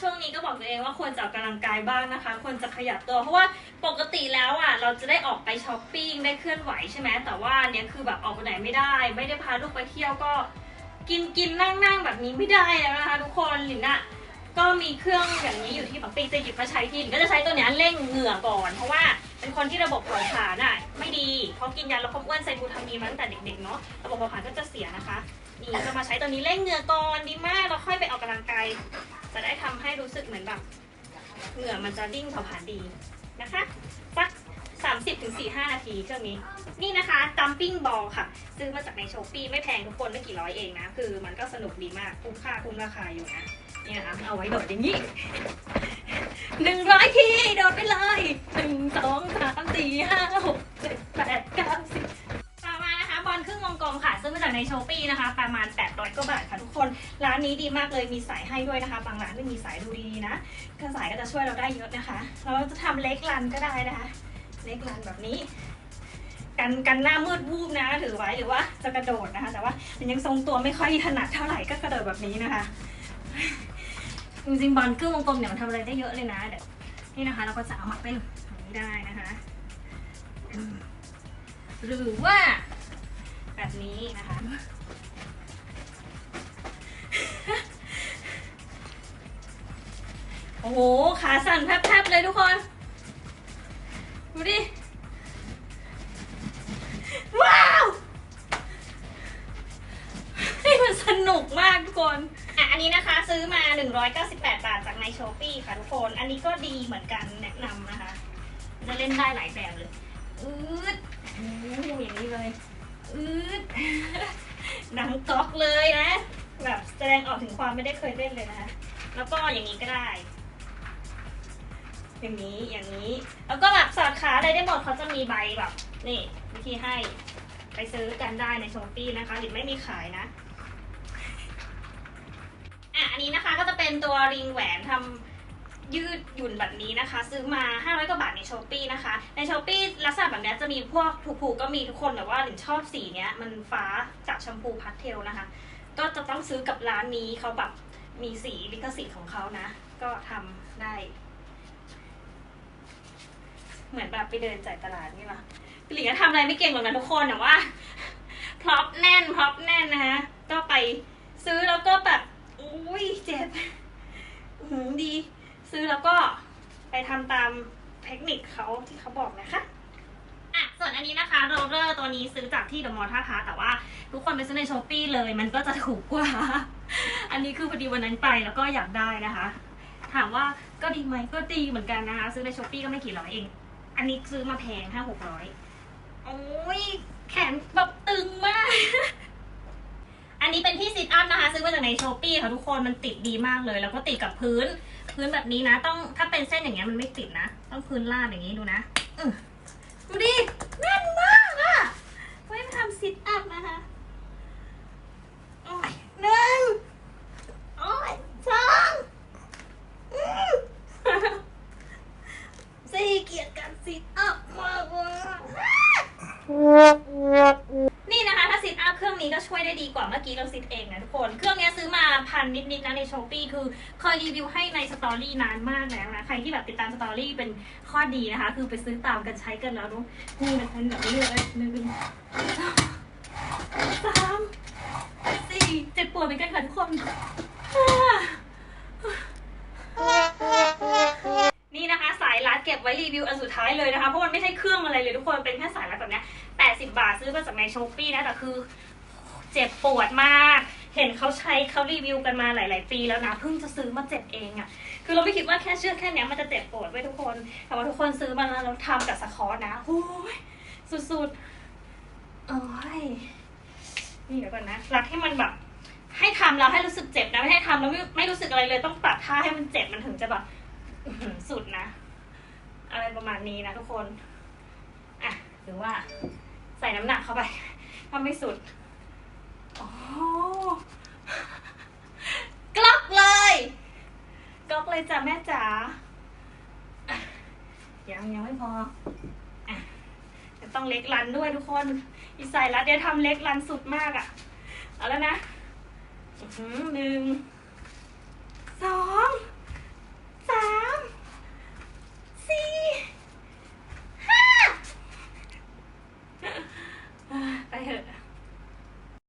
ช่วงนี้ก็บอกตัวเองว่าควรจะออกกำลังกายบ้างนะคะ ควรจะขยับตัว เพราะว่าปกติแล้วอะเราจะได้ออกไปช้อปปิ้งได้เคลื่อนไหวใช่ไหมแต่ว่าเนี้ยคือแบบออกไปไหนไม่ได้ ไม่ได้พาลูกไปเที่ยวก็ กินกินนั่งนั่งแบบนี้ไม่ได้แล้วนะคะ ทุกคนหลินอะก็มีเครื่องอย่างนี้อยู่ที่ปักปิ้งจะหยิบมาใช้ทีนก็จะใช้ตัวเนี้ยเร่งเหงื่อก่อน เพราะว่าเป็นคนที่ระบบเผาผลาญอะไม่ดีเพราะกินยาลดความอ้วนไซบูทามีนมาตั้งแต่เด็กๆเนาะระบบเผาผลาญก็จะเสียนะคะนี่ก็มาใช้ตัวนี้เร่งเหงื่อก่อนดีมากแล้วค่อยไปออกกำลังกาย รู้สึกเหมือนแบบเหงื่อมันจะดิ้งเผาผลาญดีนะคะ สัก 30ถึง45 นาทีเครื่องนี้ นี่นะคะจัมปิ้งบอลค่ะ ซื้อมาจากในช้อปปี้ไม่แพงทุกคนไม่กี่ร้อยเองนะ คือมันก็สนุกดีมาก คุ้มค่าคุ้มราคาอยู่นะ เนี่ยนะคะเอาไว้โดดอย่างนี้หนึ่งร้อยที โดดไป นี้ดีมากเลยมีสายให้ด้วยนะคะ บางร้านไม่มีสายดูดีๆนะก็สายก็จะช่วยเราได้เยอะนะคะเราจะทำเล็กรันก็ได้นะคะ เล็กรันแบบนี้ กันกันหน้ามืดวูบนะถือไว้หรือว่าจะกระโดดนะคะ แต่ว่ามันยังทรงตัวไม่ค่อยถนัดเท่าไหร่ก็กระโดดแบบนี้นะคะจริงๆบอลครึ่งวงกลมเนี่ยมันทำอะไรได้เยอะเลยนะเดี๋ยวนี่นะคะ เราก็จะเอามาเป็นแบบนี้ได้นะคะหรือว่าแบบนี้นะคะ โอ้โห ขาสั่นแทบๆเลยทุกคน ดูดิ ว้าวนี่มันสนุกมากทุกคนอะอันนี้นะคะซื้อมา 198 บาทจากในช้อปปี้ค่ะทุกคน อันนี้ก็ดีเหมือนกันแนะนำนะคะ จะเล่นได้หลายแบบเลย อืดโอ้อย่างนี้เลย อืดหนังก๊อกเลยนะ แบบแสดงออกถึงความไม่ได้เคยเล่นเลยนะคะ แล้วก็อย่างนี้ก็ได้ อย่างนี้อย่างนี้ แล้วก็แบบสอดขาอะไรได้หมดเขาจะมีใบแบบนี่วิธีให้ไปซื้อกันได้ในช้อปปี้นะคะหรือไม่มีขายนะอะอันนี้นะคะก็จะเป็นตัวริงแหวนทำยืดหยุ่นแบบนี้นะคะ ซื้อมา 500กว่าบาทในช้อปปี้นะคะ ในช้อปปี้ลักษณะแบบนี้จะมีพวกถูกๆก็มีทุกคนแต่ว่าหลินชอบสีเนี้ยมันฟ้าจากแชมพูพาสเทลนะคะ ก็จะต้องซื้อกับร้านนี้เขาแบบมีสีลิขสิทธิ์ของเขานะ ก็ทำได้ เหมือนแบบไปเดินจ่ายตลาดนี่หรอหลิงก็ทำอะไรไม่เก่งหรอกนะทุกคนแต่ว่าพร็อพแน่นพร็อพแน่นนะคะก็ไปซื้อแล้วก็แบบอุ้ยเจ็บหือดี ซื้อแล้วก็ไปทำตามเทคนิคเขาที่เขาบอกนะคะอะส่วนอันนี้นะคะโรลเลอร์ตัวนี้ซื้อจากที่เดอะมอลล์ท่าพระแต่ว่าทุกคนไปซื้อในช้อปปี้เลย มันก็จะถูกกว่า อันนี้คือพอดีวันนั้นไปแล้วก็อยากได้นะคะ ถามว่าก็ดีไหมก็ดีเหมือนกันนะคะ ซื้อในช้อปปี้ก็ไม่กี่ร้อยเอง อันนี้ซื้อมาแพงห้าหกร้อยโอ้ยแขนแบบตึงมาก อันนี้เป็นที่ซิทอัพนะคะ ซื้อมาจากในช้อปปี้ค่ะทุกคนมันติดดีมากเลย แล้วก็ติดกับพื้น พื้นแบบนี้นะ ต้องถ้าเป็นเส้นอย่างเงี้ยมันไม่ติดนะ ต้องพื้นลาดอย่างนี้ดูนะอื้อดูดิแน่นมากอะไว้ทำซิทอัพนะคะโอ้ยหนึ่งโอ้ยสองอื้อ สี่เกลียดการ ซิทอัพมากเลยนี่นะคะถ้าซิทอัพเครื่องนี้ก็ช่วยได้ดีกว่าเมื่อกี้เราซิทเองนะทุกคน เครื่องนี้ซื้อมาพันนิดๆนะในช้อปปี้คือเคยรีวิวให้ในสตอรี่นานมากแล้วนะ ใครที่แบบติดตามสตอรี่เป็นข้อดีนะคะ คือไปซื้อตามกันใช้กันแล้วเนอะนี่นะคะแบบนี้เลยนึ่ง ไว้รีวิวอันสุดท้ายเลยนะคะ เพราะมันไม่ใช่เครื่องอะไรเลยทุกคน เป็นแค่สายรัดแบบนี้ย80บาทซื้อมาจากในช้อปปี้นะ แต่คือเจ็บปวดมาก เห็นเขาใช้เขารีวิวกันมาหลาย ๆ ปีแล้วนะ เพิ่งจะซื้อมาเจ็บเองอะ่ะ คือเราไม่คิดว่าแค่เชือกแค่เนี้ยมันจะเจ็บปวดไว้ทุกคน แต่ว่าทุกคนซื้อมาแล้วทำกับสคอร์นะโอ้ยสุดๆโอ้ย นี่เดี๋ยวก่อนนะ รัดให้มันแบบให้ทำแล้วให้รู้สึกเจ็บนะ ไม่ให้ทำแล้วไม่ไม่รู้สึกอะไรเลยต้องปรับท่าให้มันเจ็บมันถึงจะแบบสุดนะ อะไรประมาณนี้นะทุกคน อะหรือว่าใส่น้ำหนักเข้าไปถ้าไม่สุดโอ้กลอกเลยกลอกเลยจ้ะแม่จ๋ายังยังไม่พออะจะต้องเล็กรันด้วยทุกคนอีใส่รัดเดี๋ยวทำเล็กรันสุดมากอะ่ะ เอาแล้วนะหนึ่ง